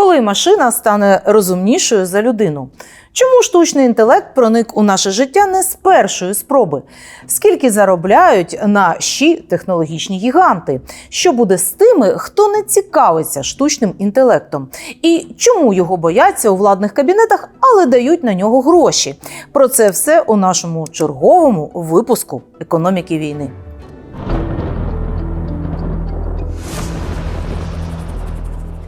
Коли машина стане розумнішою за людину? Чому штучний інтелект проник у наше життя не з першої спроби? Скільки заробляють на щі технологічні гіганти? Що буде з тими, хто не цікавиться штучним інтелектом? І чому його бояться у владних кабінетах, але дають на нього гроші? Про це все у нашому черговому випуску економіки війни.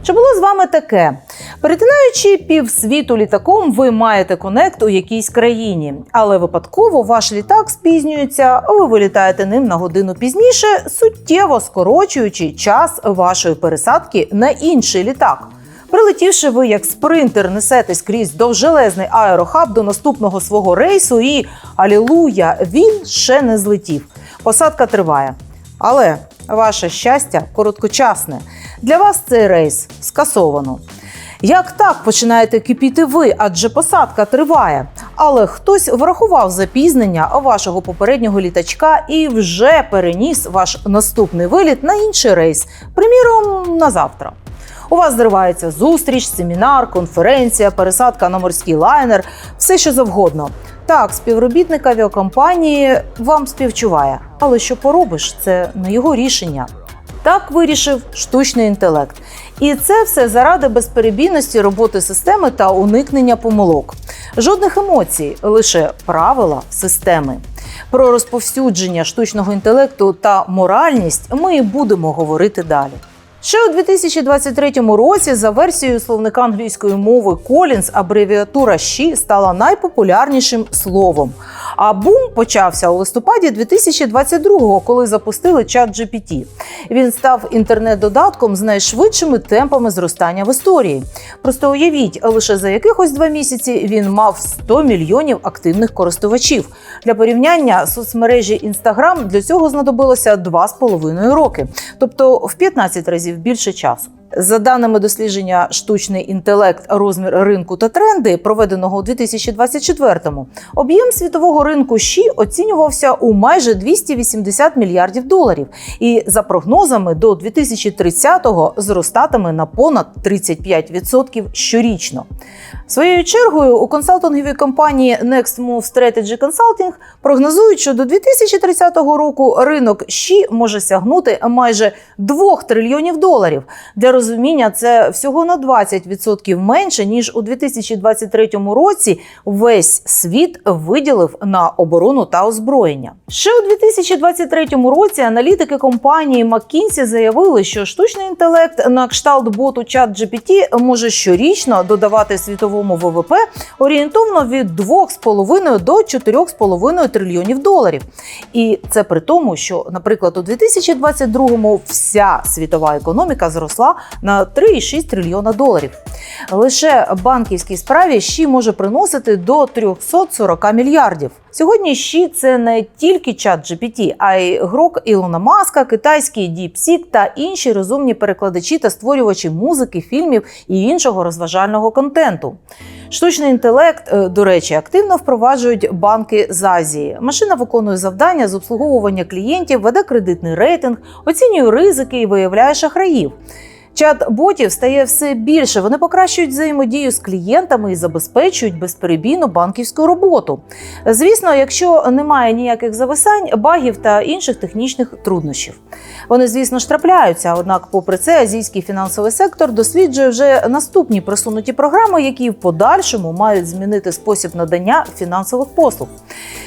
Чи було з вами таке? Перетинаючи півсвіту літаком, ви маєте конект у якійсь країні, але випадково ваш літак спізнюється, ви вилітаєте ним на годину пізніше, суттєво скорочуючи час вашої пересадки на інший літак. Прилетівши, ви як спринтер несетесь крізь довжелезний аерохаб до наступного свого рейсу, і алілуя, він ще не злетів. Посадка триває. Але ваше щастя короткочасне. Для вас цей рейс скасовано. Як так починаєте кипіти ви, адже посадка триває. Але хтось врахував запізнення вашого попереднього літачка і вже переніс ваш наступний виліт на інший рейс, приміром на завтра. У вас зривається зустріч, семінар, конференція, пересадка на морський лайнер, все що завгодно. Так, співробітник авіакомпанії вам співчуває, але що поробиш, це не його рішення. Так вирішив штучний інтелект. І це все заради безперебійності роботи системи та уникнення помилок. Жодних емоцій, лише правила системи. Про розповсюдження штучного інтелекту та моральність ми і будемо говорити далі. Ще у 2023 році за версією словника англійської мови Collins абревіатура «щі» стала найпопулярнішим словом. А бум почався у листопаді 2022-го, коли запустили чат GPT. Він став інтернет-додатком з найшвидшими темпами зростання в історії. Просто уявіть, лише за якихось два місяці він мав 100 мільйонів активних користувачів. Для порівняння соцмережі Instagram для цього знадобилося 2,5 роки, тобто в 15 разів більше часу. За даними дослідження штучний інтелект, розмір ринку та тренди, проведеного у 2024-му, об'єм світового ринку ЩІ оцінювався у майже 280 мільярдів доларів, і за прогнозами до 2030-го зростатиме на понад 35% щорічно. Своєю чергою у консалтинговій компанії Next Move Strategy Consulting прогнозують, що до 2030 року ринок ЩІ може сягнути майже 2 трильйонів доларів. Для розуміння, це всього на 20% менше ніж у 2023 році весь світ виділив на оборону та озброєння. Ще у 2023 році аналітики компанії McKinsey заявили, що штучний інтелект на кшталт боту ChatGPT може щорічно додавати світовому ВВП орієнтовно від 2,5 до 4,5 трильйонів доларів. І це при тому, що, наприклад, у 2022-му вся світова економіка зросла на 3,6 трильйона доларів. Лише банківській справі ЩІ може приносити до 340 мільярдів. Сьогодні ЩІ це не тільки чат GPT, а й грок Ілона Маска, китайський DeepSeek та інші розумні перекладачі та створювачі музики, фільмів і іншого розважального контенту. Штучний інтелект, е, до речі, активно впроваджують банки з Азії. Машина виконує завдання з обслуговування клієнтів, веде кредитний рейтинг, оцінює ризики і виявляє шахраїв. Чат ботів стає все більше. Вони покращують взаємодію з клієнтами і забезпечують безперебійну банківську роботу. Звісно, якщо немає ніяких зависань, багів та інших технічних труднощів. Вони, звісно ж, трапляються. Однак, попри це, азійський фінансовий сектор досліджує вже наступні просунуті програми, які в подальшому мають змінити спосіб надання фінансових послуг.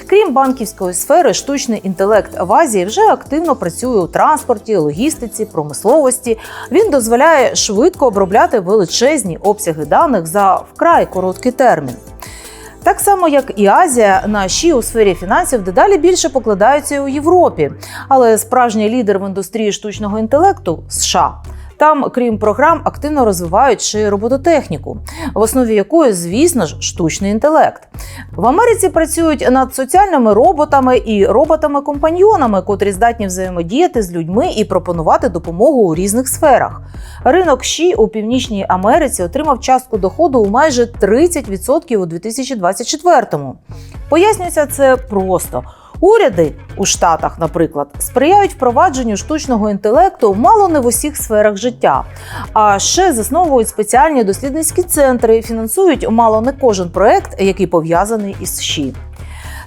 Крім банківської сфери, штучний інтелект в Азії вже активно працює у транспорті, логістиці, промисловості. Він дозволяє швидко обробляти величезні обсяги даних за вкрай короткий термін. Так само, як і Азія, наші у сфері фінансів дедалі більше покладаються у Європі. Але справжній лідер в індустрії штучного інтелекту США. Там, крім програм, активно розвивають ще робототехніку, в основі якої, звісно ж, штучний інтелект. В Америці працюють над соціальними роботами і роботами-компаньйонами, котрі здатні взаємодіяти з людьми і пропонувати допомогу у різних сферах. Ринок ЩІ у Північній Америці отримав частку доходу у майже 30% у 2024-му. Пояснюється це просто. Уряди у Штатах, наприклад, сприяють впровадженню штучного інтелекту мало не в усіх сферах життя, а ще засновують спеціальні дослідницькі центри, фінансують мало не кожен проект, який пов'язаний із ЩІ.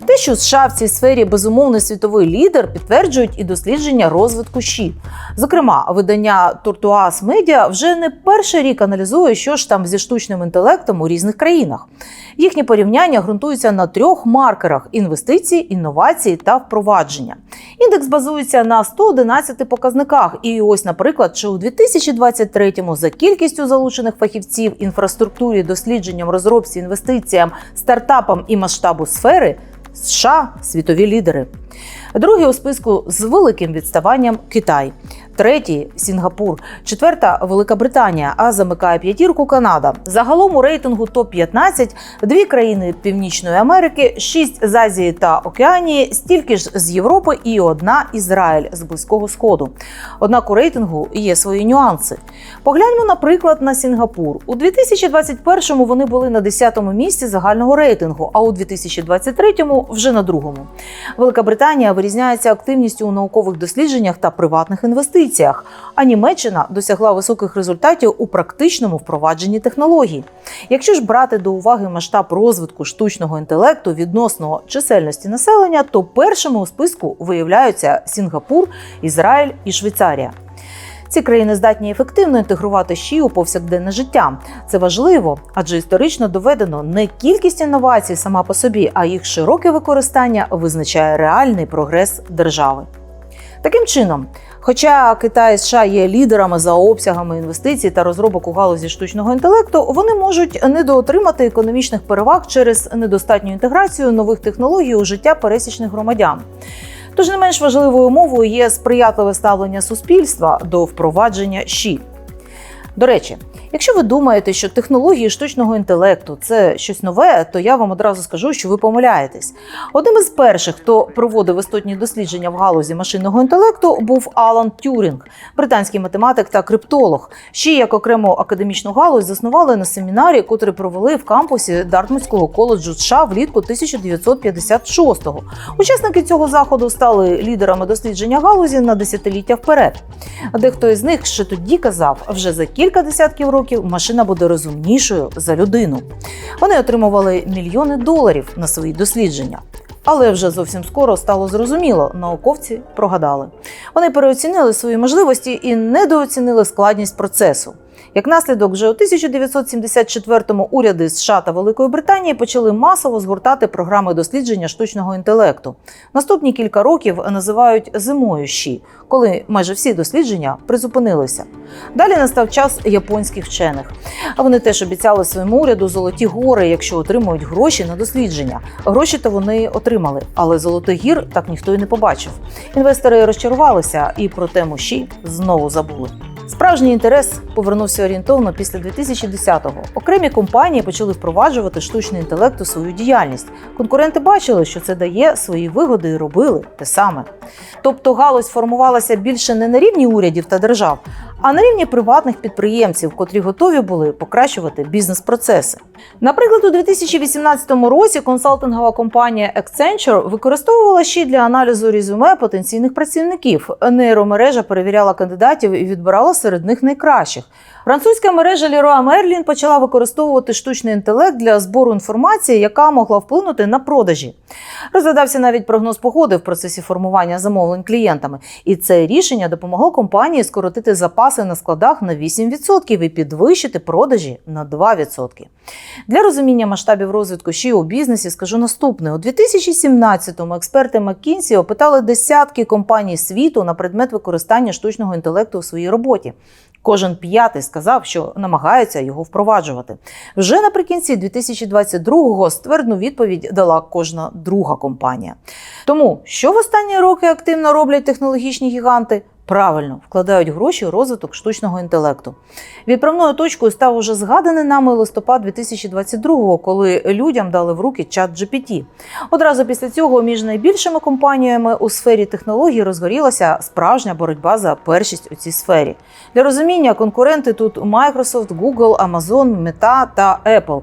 Те, що США в цій сфері безумовний світовий лідер, підтверджують і дослідження розвитку ЩІ. Зокрема, видання Туртуас Медіа вже не перший рік аналізує, що ж там зі штучним інтелектом у різних країнах. Їхні порівняння ґрунтуються на трьох маркерах: інвестиції, інновації та впровадження. Індекс базується на 111 показниках. І ось, наприклад, що у 2023-му за кількістю залучених фахівців інфраструктурі, дослідженням, розробці, інвестиціям, стартапам і масштабу сфери США світові лідери. Другий у списку з великим відставанням Китай, третій Сінгапур, четверта Велика Британія, а замикає п'ятірку Канада. Загалом у рейтингу топ 15 дві країни Північної Америки, шість з Азії та Океанії, стільки ж з Європи і одна Ізраїль з близького сходу. Однак у рейтингу є свої нюанси. Погляньмо, наприклад, на Сінгапур. У 2021-му вони були на 10-му місці загального рейтингу, а у 2023-му вже на другому. Велика Британія вирізняється активністю у наукових дослідженнях та приватних інвестиціях. А Німеччина досягла високих результатів у практичному впровадженні технологій. Якщо ж брати до уваги масштаб розвитку штучного інтелекту відносно чисельності населення, то першими у списку виявляються Сінгапур, Ізраїль і Швейцарія. Ці країни здатні ефективно інтегрувати ЩІ у повсякденне життя. Це важливо, адже історично доведено не кількість інновацій сама по собі, а їх широке використання визначає реальний прогрес держави. Таким чином, хоча Китай і США є лідерами за обсягами інвестицій та розробок у галузі штучного інтелекту, вони можуть недоотримати економічних переваг через недостатню інтеграцію нових технологій у життя пересічних громадян. Тож не менш важливою умовою є сприятливе ставлення суспільства до впровадження ЩІ. До речі, якщо ви думаєте, що технології штучного інтелекту це щось нове, то я вам одразу скажу, що ви помиляєтесь. Одним із перших, хто проводив істотні дослідження в галузі машинного інтелекту, був Алан Тюрінг, британський математик та криптолог. Ще як окрему академічну галузь заснували на семінарі, котрий провели в кампусі Дартмутського коледжу США влітку 1956-го. Учасники цього заходу стали лідерами дослідження галузі на десятиліття вперед. Дехто із них ще тоді казав, вже за кілька десятків років машина буде розумнішою за людину. Вони отримували мільйони доларів на свої дослідження. Але вже зовсім скоро стало зрозуміло, науковці прогадали. Вони переоцінили свої можливості і недооцінили складність процесу. Як наслідок, вже у 1974-му уряди США та Великої Британії почали масово згортати програми дослідження штучного інтелекту. Наступні кілька років називають зимою щі, коли майже всі дослідження призупинилися. Далі настав час японських вчених. А вони теж обіцяли своєму уряду золоті гори, якщо отримують гроші на дослідження. Гроші то вони отримали, але золотих гір так ніхто й не побачив. Інвестори розчарувалися і про тему щі знову забули. Справжній інтерес повернувся орієнтовно після 2010-го. Окремі компанії почали впроваджувати штучний інтелект у свою діяльність. Конкуренти бачили, що це дає свої вигоди і робили те саме. Тобто галузь формувалася більше не на рівні урядів та держав, а на рівні приватних підприємців, котрі готові були покращувати бізнес-процеси. Наприклад, у 2018 році консалтингова компанія Accenture використовувала ще для аналізу резюме потенційних працівників. Нейромережа перевіряла кандидатів і відбирала серед них найкращих. Французька мережа Leroy Merlin почала використовувати штучний інтелект для збору інформації, яка могла вплинути на продажі. Розглядався навіть прогноз погоди в процесі формування замовлень клієнтами, і це рішення допомогло компанії скоротити запаси на складах на 8% і підвищити продажі на 2%. Для розуміння масштабів розвитку ще у бізнесі скажу наступне: у 2017-му експерти McKinsey опитали десятки компаній світу на предмет використання штучного інтелекту у своїй роботі. Кожен п'ятий сказав, що намагаються його впроваджувати. Вже наприкінці 2022-го ствердну відповідь дала кожна друга компанія. Тому що в останні роки активно роблять технологічні гіганти? Правильно вкладають гроші у розвиток штучного інтелекту. Відправною точкою став уже згаданий нами листопад 2022-го, коли людям дали в руки чат GPT. Одразу після цього між найбільшими компаніями у сфері технологій розгорілася справжня боротьба за першість у цій сфері. Для розуміння конкуренти тут Microsoft, Google, Amazon, Meta та Apple.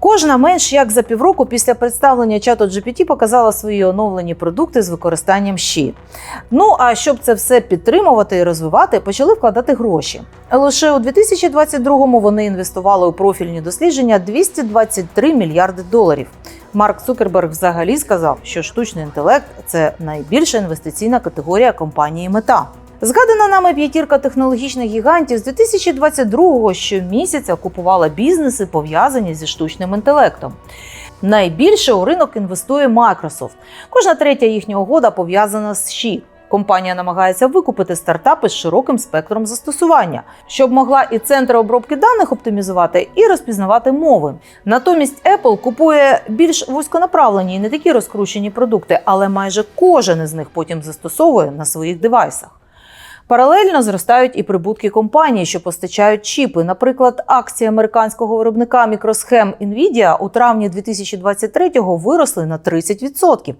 Кожна менш як за півроку після представлення чату GPT показала свої оновлені продукти з використанням щі. Ну а щоб це все підтримувати і розвивати, почали вкладати гроші. Лише у 2022-му вони інвестували у профільні дослідження 223 мільярди доларів. Марк Цукерберг взагалі сказав, що штучний інтелект це найбільша інвестиційна категорія компанії Мета. Згадана нами п'ятірка технологічних гігантів з 2022-го щомісяця купувала бізнеси, пов'язані зі штучним інтелектом. Найбільше у ринок інвестує Microsoft. Кожна третя їхня угода пов'язана з ЩІ. Компанія намагається викупити стартапи з широким спектром застосування, щоб могла і центри обробки даних оптимізувати, і розпізнавати мови. Натомість Apple купує більш вузьконаправлені і не такі розкручені продукти, але майже кожен із них потім застосовує на своїх девайсах. Паралельно зростають і прибутки компаній, що постачають чіпи. Наприклад, акції американського виробника мікросхем Nvidia у травні 2023-го виросли на 30%,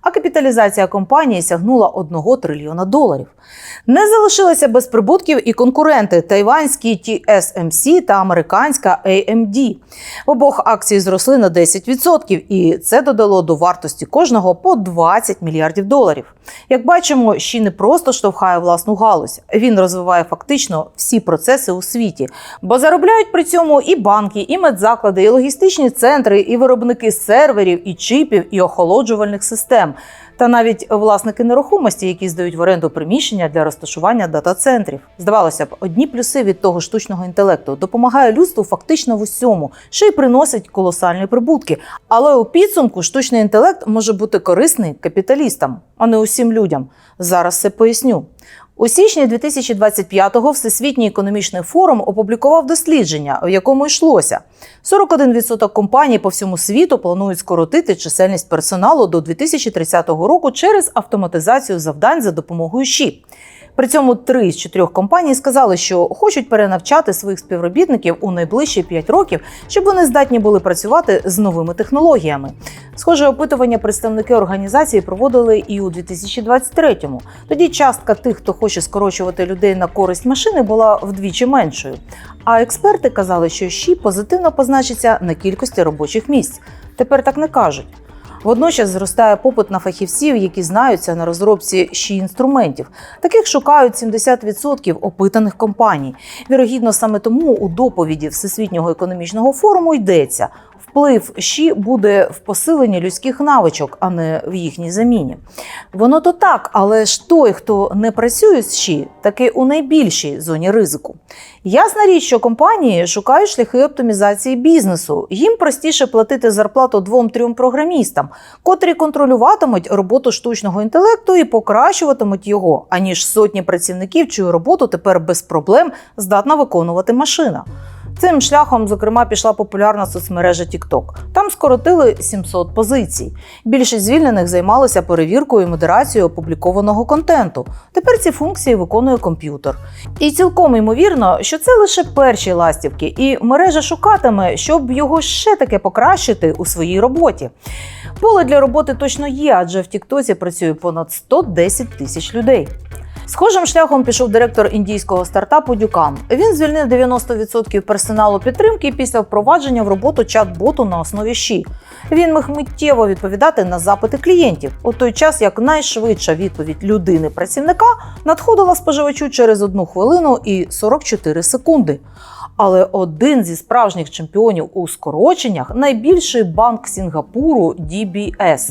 а капіталізація компанії сягнула 1 трильйона доларів. Не залишилися без прибутків і конкуренти тайванські TSMC та американська AMD. В обох акції зросли на 10%, і це додало до вартості кожного по 20 мільярдів доларів. Як бачимо, ще не просто штовхає власну галузь, він розвиває фактично всі процеси у світі, бо заробляють при цьому і банки, і медзаклади, і логістичні центри, і виробники серверів, і чипів, і охолоджувальних систем. Та навіть власники нерухомості, які здають в оренду приміщення для розташування дата-центрів. Здавалося б, одні плюси від того штучного інтелекту допомагає людству фактично в усьому, ще й приносить колосальні прибутки. Але у підсумку штучний інтелект може бути корисний капіталістам, а не усім людям. Зараз це поясню. У січні 2025-го Всесвітній економічний форум опублікував дослідження, в якому йшлося: 41% компаній по всьому світу планують скоротити чисельність персоналу до 2030 року через автоматизацію завдань за допомогою ЩІ. При цьому три з чотирьох компаній сказали, що хочуть перенавчати своїх співробітників у найближчі 5 років, щоб вони здатні були працювати з новими технологіями. Схоже опитування представники організації проводили і у 2023-му. Тоді частка тих, хто хоче скорочувати людей на користь машини, була вдвічі меншою. А експерти казали, що ЩІ позитивно позначиться на кількості робочих місць. Тепер так не кажуть. Водночас зростає попит на фахівців, які знаються на розробці ще інструментів. Таких шукають 70% опитаних компаній. Вірогідно, саме тому у доповіді Всесвітнього економічного форуму йдеться. Вплив ЩІ буде в посиленні людських навичок, а не в їхній заміні. Воно то так, але ж той, хто не працює з ЩІ, таки у найбільшій зоні ризику. Ясна річ, що компанії шукають шляхи оптимізації бізнесу. Їм простіше платити зарплату двом-трьом програмістам, котрі контролюватимуть роботу штучного інтелекту і покращуватимуть його, аніж сотні працівників, чию роботу тепер без проблем здатна виконувати машина. Цим шляхом, зокрема, пішла популярна соцмережа TikTok. Там скоротили 700 позицій. Більшість звільнених займалися перевіркою і модерацією опублікованого контенту. Тепер ці функції виконує комп'ютер. І цілком ймовірно, що це лише перші ластівки, і мережа шукатиме, щоб його ще таке покращити у своїй роботі. Поле для роботи точно є, адже в Тіктозі працює понад 110 тисяч людей. Схожим шляхом пішов директор індійського стартапу Дюкан. Він звільнив 90% персоналу підтримки після впровадження в роботу чат-боту на основі ЩІ. Він міг миттєво відповідати на запити клієнтів у той час, як найшвидша відповідь людини-працівника надходила споживачу через одну хвилину і 44 секунди. Але один зі справжніх чемпіонів у скороченнях найбільший банк Сінгапуру DBS.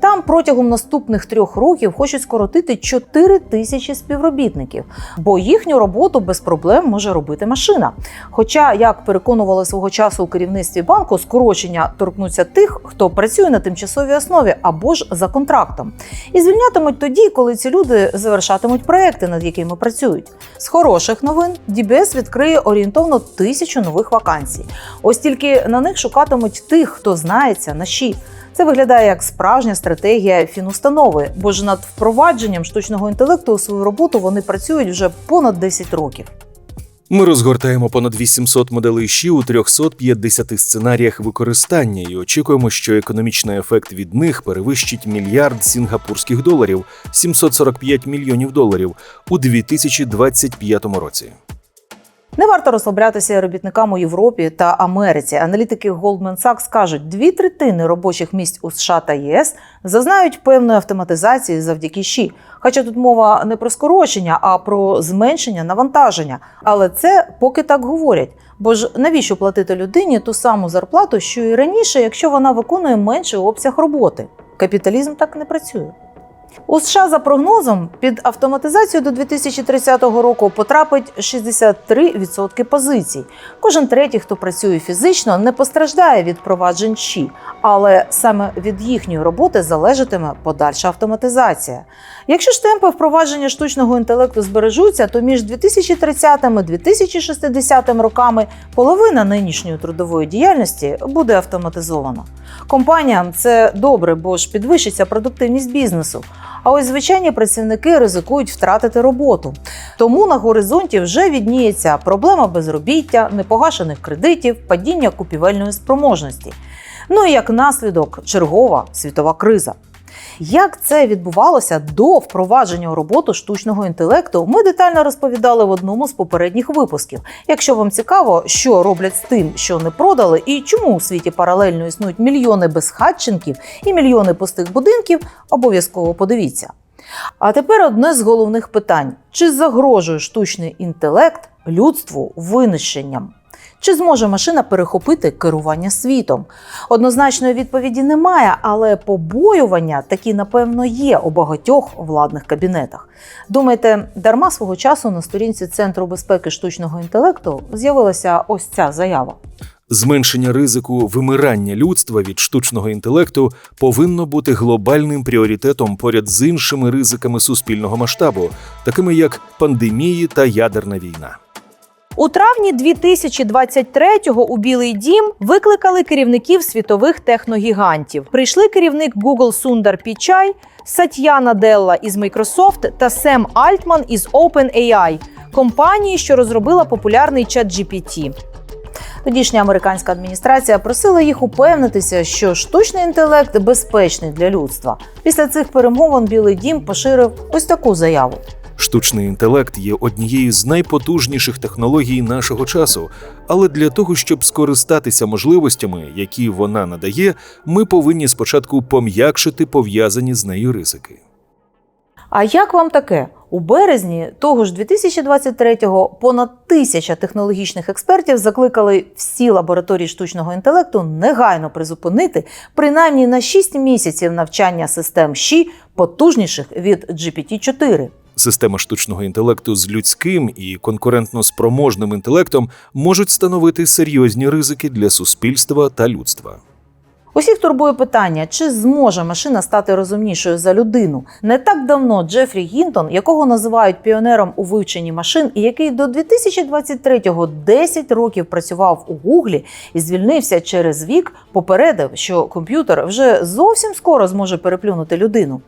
Там протягом наступних трьох років хочуть скоротити 4 тисячі співробітників, бо їхню роботу без проблем може робити машина. Хоча, як переконували свого часу у керівництві банку, скорочення торкнуться тих, хто працює на тимчасовій основі або ж за контрактом, і звільнятимуть тоді, коли ці люди завершатимуть проекти, над якими працюють. З хороших новин DBS відкриє орієнтовно тисячу нових вакансій. Ось тільки на них шукатимуть тих, хто знається на щі. Це виглядає як справжня стратегія фінустанови, бо ж над впровадженням штучного інтелекту у свою роботу вони працюють вже понад 10 років. Ми розгортаємо понад 800 моделей ЩІ у 350 сценаріях використання і очікуємо, що економічний ефект від них перевищить мільярд сінгапурських доларів 745 мільйонів доларів у 2025 році. Не варто розслаблятися робітникам у Європі та Америці. Аналітики Goldman Sachs кажуть, дві третини робочих місць у США та ЄС зазнають певної автоматизації завдяки ЩІ. Хоча тут мова не про скорочення, а про зменшення навантаження. Але це поки так говорять. Бо ж навіщо платити людині ту саму зарплату, що і раніше, якщо вона виконує менший обсяг роботи? Капіталізм так не працює. У США за прогнозом під автоматизацію до 2030 року потрапить 63% позицій. Кожен третій, хто працює фізично, не постраждає від проваджень ЩІ, але саме від їхньої роботи залежатиме подальша автоматизація. Якщо ж темпи впровадження штучного інтелекту збережуться, то між 2030 і 2060 роками половина нинішньої трудової діяльності буде автоматизована. Компаніям це добре, бо ж підвищиться продуктивність бізнесу. А ось звичайні працівники ризикують втратити роботу. Тому на горизонті вже відніється проблема безробіття, непогашених кредитів, падіння купівельної спроможності. Ну і як наслідок чергова світова криза. Як це відбувалося до впровадження у роботу штучного інтелекту, ми детально розповідали в одному з попередніх випусків. Якщо вам цікаво, що роблять з тим, що не продали, і чому у світі паралельно існують мільйони безхатченків і мільйони пустих будинків, обов'язково подивіться. А тепер одне з головних питань: чи загрожує штучний інтелект людству винищенням? Чи зможе машина перехопити керування світом? Однозначної відповіді немає, але побоювання такі, напевно, є у багатьох владних кабінетах. Думаєте, дарма свого часу на сторінці Центру безпеки штучного інтелекту з'явилася ось ця заява. Зменшення ризику вимирання людства від штучного інтелекту повинно бути глобальним пріоритетом поряд з іншими ризиками суспільного масштабу, такими як пандемії та ядерна війна. У травні 2023-го у Білий Дім викликали керівників світових техногігантів. Прийшли керівник Google Сундар Пічай, Сатья Наделла із Microsoft та Сем Альтман із OpenAI, компанії, що розробила популярний чат GPT. Тодішня американська адміністрація просила їх упевнитися, що штучний інтелект безпечний для людства. Після цих перемовин Білий Дім поширив ось таку заяву. Штучний інтелект є однією з найпотужніших технологій нашого часу, але для того, щоб скористатися можливостями, які вона надає, ми повинні спочатку пом'якшити пов'язані з нею ризики. А як вам таке? У березні того ж 2023-го понад тисяча технологічних експертів закликали всі лабораторії штучного інтелекту негайно призупинити принаймні на 6 місяців навчання систем ЩІ потужніших від GPT-4. Система штучного інтелекту з людським і конкурентно спроможним інтелектом можуть становити серйозні ризики для суспільства та людства. Усіх турбує питання, чи зможе машина стати розумнішою за людину. Не так давно Джефрі Гінтон, якого називають піонером у вивченні машин, і який до 2023-го 10 років працював у Гуглі і звільнився через вік, попередив, що комп'ютер вже зовсім скоро зможе переплюнути людину.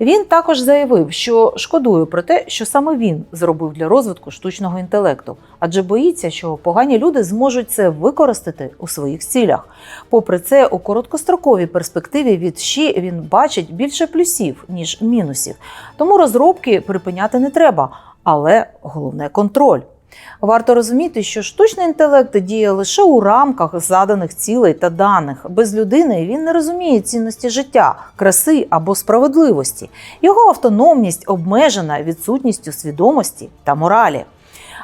Він також заявив, що шкодує про те, що саме він зробив для розвитку штучного інтелекту, адже боїться, що погані люди зможуть це використати у своїх цілях. Попри це, у короткостроковій перспективі від ЩІ він бачить більше плюсів ніж мінусів. Тому розробки припиняти не треба, але головне контроль. Варто розуміти, що штучний інтелект діє лише у рамках заданих цілей та даних. Без людини він не розуміє цінності життя, краси або справедливості. Його автономність обмежена відсутністю свідомості та моралі.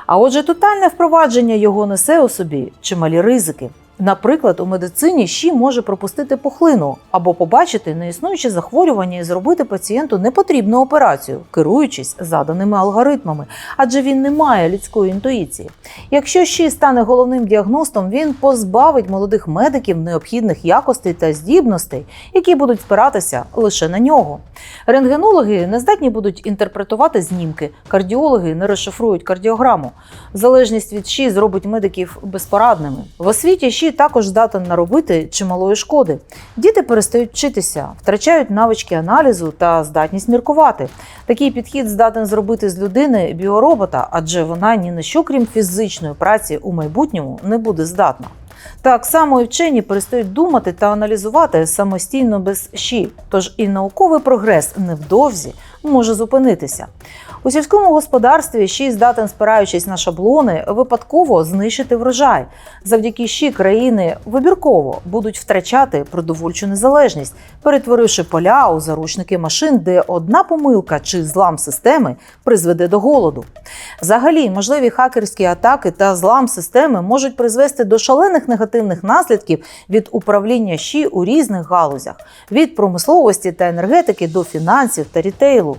А отже, тотальне впровадження його несе у собі чималі ризики. Наприклад, у медицині ЩІ може пропустити пухлину або побачити неіснуюче захворювання і зробити пацієнту непотрібну операцію, керуючись заданими алгоритмами, адже він не має людської інтуїції. Якщо ЩІ стане головним діагностом, він позбавить молодих медиків необхідних якостей та здібностей, які будуть спиратися лише на нього. Рентгенологи не здатні будуть інтерпретувати знімки, кардіологи не розшифрують кардіограму. Залежність від ЩІ зробить медиків безпорадними. В освіті ЩІ також здатен наробити чималої шкоди. Діти перестають вчитися, втрачають навички аналізу та здатність міркувати. Такий підхід здатен зробити з людини біоробота, адже вона ні на що, крім фізичної праці у майбутньому, не буде здатна. Так само і вчені перестають думати та аналізувати самостійно без щі. Тож і науковий прогрес невдовзі може зупинитися. У сільському господарстві щі здатен, спираючись на шаблони, випадково знищити врожай. Завдяки щі країни вибірково будуть втрачати продовольчу незалежність, перетворивши поля у заручники машин, де одна помилка чи злам системи призведе до голоду. Взагалі, можливі хакерські атаки та злам системи можуть призвести до шалених негативних наслідків від управління щі у різних галузях від промисловості та енергетики до фінансів та рітейлу.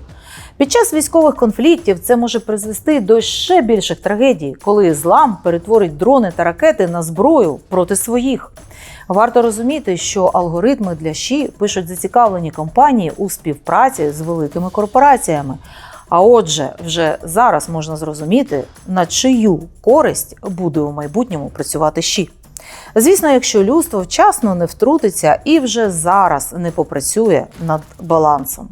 Під час військових конфліктів це може призвести до ще більших трагедій, коли злам перетворить дрони та ракети на зброю проти своїх. Варто розуміти, що алгоритми для ЩІ пишуть зацікавлені компанії у співпраці з великими корпораціями. А отже, вже зараз можна зрозуміти, на чию користь буде у майбутньому працювати ЩІ. Звісно, якщо людство вчасно не втрутиться і вже зараз не попрацює над балансом.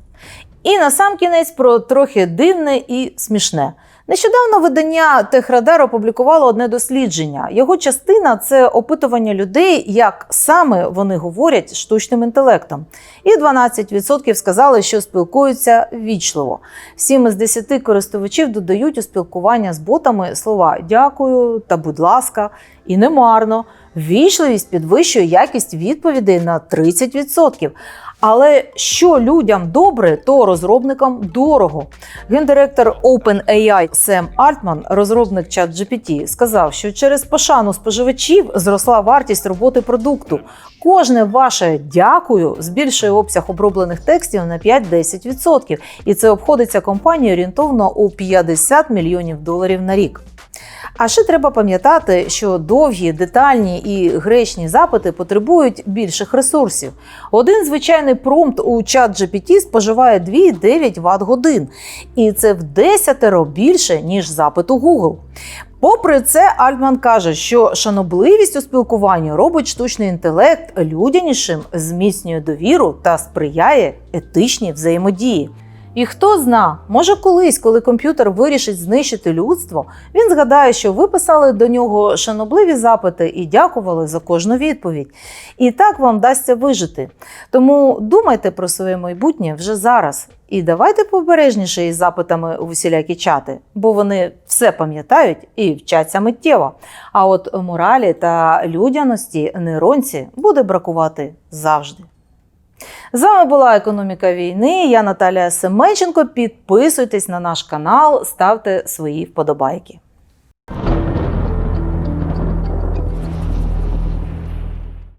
І на сам кінець про трохи дивне і смішне. Нещодавно видання Техрадар опублікувало одне дослідження. Його частина це опитування людей, як саме вони говорять штучним інтелектом. І 12% сказали, що спілкуються вічливо. 7 із 10 користувачів додають у спілкування з ботами слова дякую та будь ласка, і немарно. Вічливість підвищує якість відповідей на 30%. Але що людям добре, то розробникам дорого. Гендиректор OpenAI Сем Альтман, розробник ChatGPT, сказав, що через пошану споживачів зросла вартість роботи продукту. Кожне ваше дякую збільшує обсяг оброблених текстів на 5-10%. І це обходиться компанії орієнтовно у 50 мільйонів доларів на рік. А ще треба пам'ятати, що довгі, детальні і гречні запити потребують більших ресурсів. Один звичайний промпт у чат GPT споживає 2,9 Вт годин, і це в десятеро більше, ніж запит у Google. Попри це, Альтман каже, що шанобливість у спілкуванні робить штучний інтелект людянішим, зміцнює довіру та сприяє етичній взаємодії. І хто зна, може колись, коли комп'ютер вирішить знищити людство, він згадає, що ви писали до нього шанобливі запити і дякували за кожну відповідь. І так вам вдасться вижити. Тому думайте про своє майбутнє вже зараз. І давайте побережніше із запитами у усілякі чати, бо вони все пам'ятають і вчаться миттєво. А от моралі та людяності нейронці буде бракувати завжди. З вами була економіка війни. Я Наталія Семенченко. Підписуйтесь на наш канал, ставте свої вподобайки.